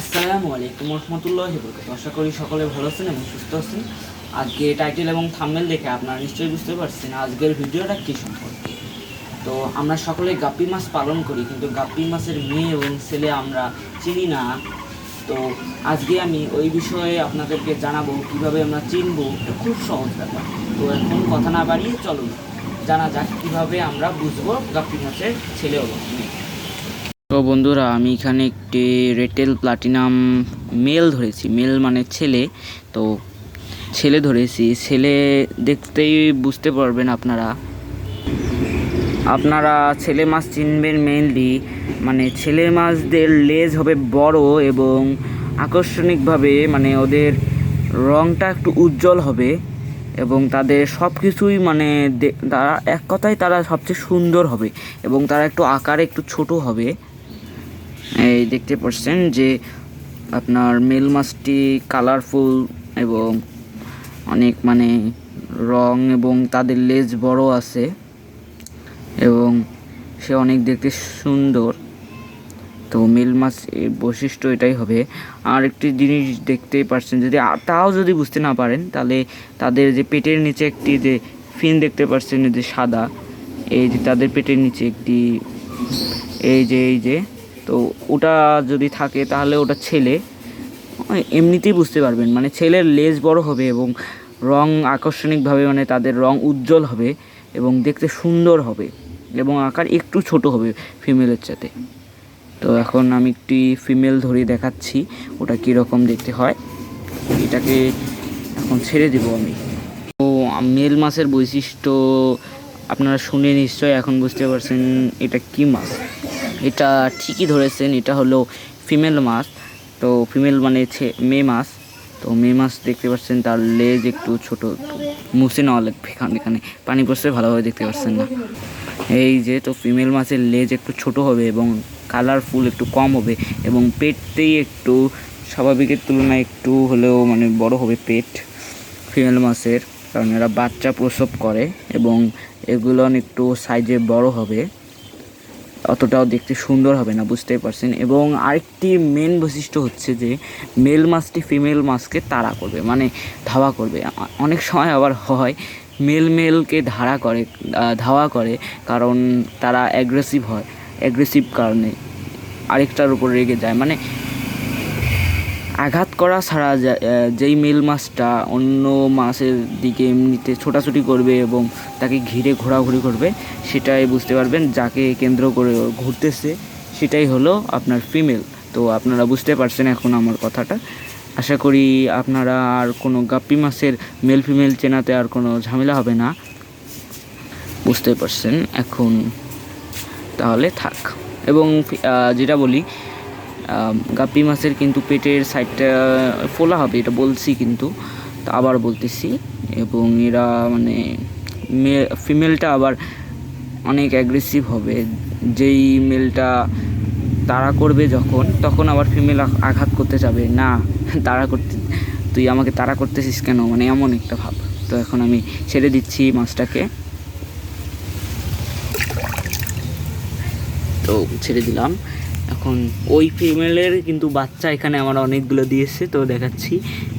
আসসালামু আলাইকুম রহমতুল্লাহ বরকাত আশা করি সকলে ভালো আছেন এবং সুস্থ আছেন। আজকে টাইটেল এবং থাম্বনেল দেখে আপনারা নিশ্চয়ই বুঝতে পারছেন আজকের ভিডিওটা কী সম্পর্কে। তো আমরা সকলে গাপ্পি মাছ পালন করি, কিন্তু গাপ্পি মাছের মেয়ে এবং ছেলে আমরা চিনি না। তো আজকে আমি ওই বিষয়ে আপনাদেরকে জানাব কীভাবে আমরা চিনবো খুব সহজ ব্যাপার। তো এখন কথা না বাড়িয়ে চলুন। জানা যাক কীভাবে আমরা বুঝব গাপ্পি মাছের ছেলে এবং মেয়ে তো বন্ধুরা, আমি এখানে একটি রেটেল প্লাটিনাম মেল ধরেছি। মেল মানে ছেলে। তো ছেলে ধরেছি। ছেলে দেখতেই বুঝতে পারবেন আপনারা। আপনারা ছেলে মাছ চিনবেন মেইনলি মানে ছেলে মাছদের লেজ হবে বড় এবং আকর্ষণিকভাবে মানে ওদের রঙটা একটু উজ্জ্বল হবে এবং তাদের সব কিছুই মানে তারা এক কথায় তারা সবচেয়ে সুন্দর হবে এবং তারা একটু আকারে একটু ছোট হবে। এই দেখতে পাচ্ছেন যে আপনার মেল মাছটি কালারফুল এবং অনেক মানে রং এবং তাদের লেজ বড় আছে এবং সে অনেক দেখতে সুন্দর। তো মেল মাছ বৈশিষ্ট্য এটাই হবে। আর একটি জিনিস দেখতেই পাচ্ছেন যদি তাও যদি বুঝতে না পারেন, তাহলে তাদের যে পেটের নিচে একটি যে ফিন দেখতে পাচ্ছেন যে সাদা, এই যে তাদের পেটের নিচে একটি, এই যে এই যে তো ওটা যদি থাকে তাহলে ওটা ছেলে। এমনিতেই বুঝতে পারবেন মানে ছেলের লেজ বড় হবে এবং রং আকর্ষণিকভাবে মানে তাদের রং উজ্জ্বল হবে এবং দেখতে সুন্দর হবে এবং আকার একটু ছোট হবে ফিমেলের সাথে তো এখন আমি একটি ফিমেল ধরে দেখাচ্ছি, ওটা কীরকম দেখতে হয়। এটাকে এখন ছেড়ে দেবো আমি। তো মেল মাছের বৈশিষ্ট্য আপনারা শুনে নিশ্চয় এখন বুঝতে পারছেন এটা কি মাছ এটা ঠিকই ধরেছেন, এটা হলো ফিমেল মাছ তো ফিমেল মানে মেয়ে মাছ তো মেয়ে মাছ দেখতে পাচ্ছেন, তার লেজ একটু ছোট মুছে নেওয়া লাগবে এখানে এখানে পানি পড়ছে, ভালোভাবে দেখতে পাচ্ছেন না। এই যে, তো ফিমেল মাছের লেজ একটু ছোট হবে এবং কালারফুল একটু কম হবে এবং পেটতেই একটু স্বাভাবিকের তুলনায় একটু হলেও মানে বড় হবে পেট ফিমেল মাছের কারণ এরা বাচ্চা প্রসব করে এবং এগুলো একটু সাইজে বড় হবে। অতটাও দেখতে সুন্দর হবে না, বুঝতেই পারছেন। এবং আরেকটি মেন বৈশিষ্ট্য হচ্ছে যে মেল মাছটি ফিমেল মাছকে তাড়া করবে মানে ধাওয়া করবে। অনেক সময় আবার হয় মেল মেলকে ধারা করে ধাওয়া করে কারণ তারা অ্যাগ্রেসিভ হয় অ্যাগ্রেসিভ কারণে আরেকটার উপর রেগে যায়। মানে আঘাত করা ছাড়া যেই মেল মাছটা অন্য মাছের দিকে এমনিতে ছোটাছুটি করবে এবং তাকে ঘিরে ঘোরাঘুরি করবে, সেটাই বুঝতে পারবেন যাকে কেন্দ্র করে ঘুরতেছে, সেটাই হলো আপনার ফিমেল। তো আপনারা বুঝতে পারছেন এখন আমার কথাটা। আশা করি আপনারা আর কোনো গাপ্পি মাছের মেল ফিমেল চেনাতে আর কোনো ঝামেলা হবে না। বুঝতে পারছেন, এখন তাহলে থাক। এবং যেটা বলি গাপ্পি মাছের কিন্তু পেটের সাইডটা ফোলা হবে, এটা বলছি কিন্তু, তা আবার বলতেছি। এবং এরা মানে ফিমেলটা আবার অনেক অ্যাগ্রেসিভ হবে। যেই মেলটা তাড়া করবে যখন, তখন আবার ফিমেল আঘাত করতে যাবে। না, তাড়া করতে, তুই আমাকে তাড়া করতেছিস কেন? মানে এমন একটা ভাব। তো এখন আমি ছেড়ে দিচ্ছি মাছটাকে। তো ছেড়ে দিলাম। এখন ওই ফিমেলের কিন্তু বাচ্চা এখানে আমার অনেকগুলো দিয়েছে, তো দেখাচ্ছি।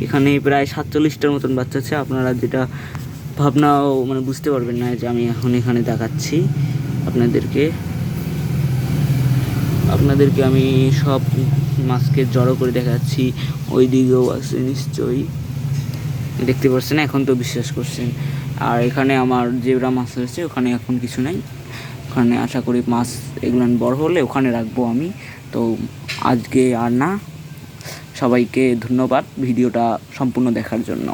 এখানে প্রায় সাতচল্লিশটার মতন বাচ্চা আছে, আপনারা যেটা ভাবনাও মানে বুঝতে পারবেন না যে আমি এখন এখানে দেখাচ্ছি আপনাদেরকে। আপনাদেরকে আমি সব মাছকে জড়ো করে দেখাচ্ছি, ওই দিকেও আছে নিশ্চয়ই। দেখতে পাচ্ছেন, এখন তো বিশ্বাস করছেন। আর এখানে আমার জেবরা মাছ রয়েছে, ওখানে এখন কিছু নাই। ওখানে আশা করি মাছ এগুলো বড় হলে ওখানে রাখব আমি। তো আজকে আর না, সবাইকে ধন্যবাদ ভিডিওটা সম্পূর্ণ দেখার জন্য।